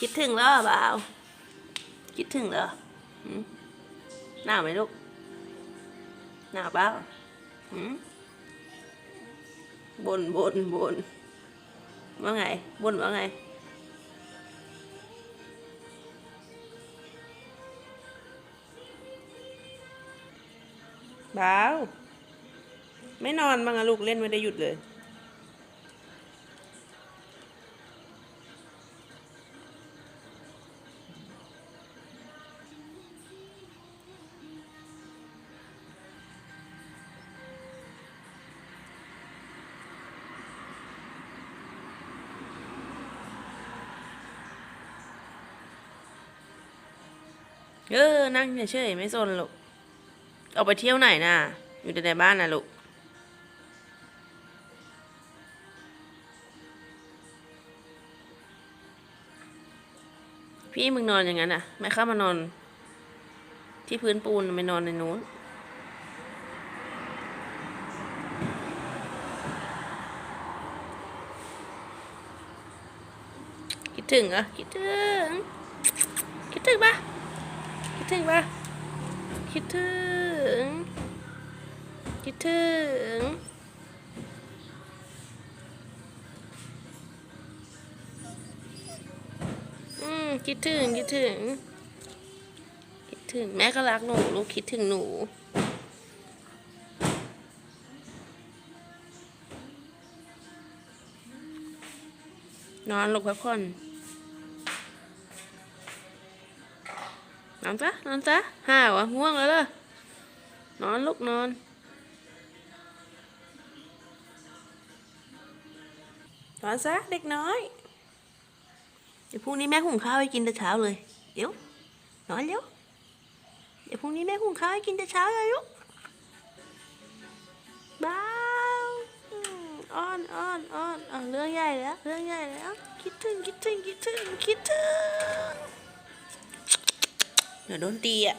คิดถึงแล้วเหรอเปล่าคิดถึงเหรอหนาวไหมลูกหนาวเปล่าบนบนบนว่าไงบนว่าไงเบาไม่นอนบ้างอะลูกเล่นไม่ได้หยุดเลย เออนั่งเฉยๆไม่สนลูกออกไปเที่ยวไหนน่ะ อยู่แต่ในบ้านน่ะลูกพี่มึงนอนอย่างนั้นอะ ไม่เข้ามานอน ที่พื้นปูนไม่นอนในนู้น คิดถึงเหรอคิดถึง คิดถึงปะ ดถึงปะคิดถึง คิดถึง อืม คิดถึง คิดถึง คิดถึง แม่ก็รักหนู ลูกคิดถึงหนูนอนลูกพักผ่อน นอนซะนอนซะห่าวะง่วงแล้วเหรอนอนลูกนอนนอนซะเด็กน้อยเดี๋ยวพรุ่งนี้แม่หุงข้าวให้กินแต่เช้าเลย เดี๋ยวนอนเร็วเดี๋ยวพรุ่งนี้แม่หุงข้าวให้กินแต่เช้าเลยลูกบ้าวอ้อนอ้อนอ้อนเรื่องใหญ่แล้ว เรื่องใหญ่แล้ว คิดถึงคิดถึงคิดถึงคิด ถึงเดี๋ยวโดนตีอะ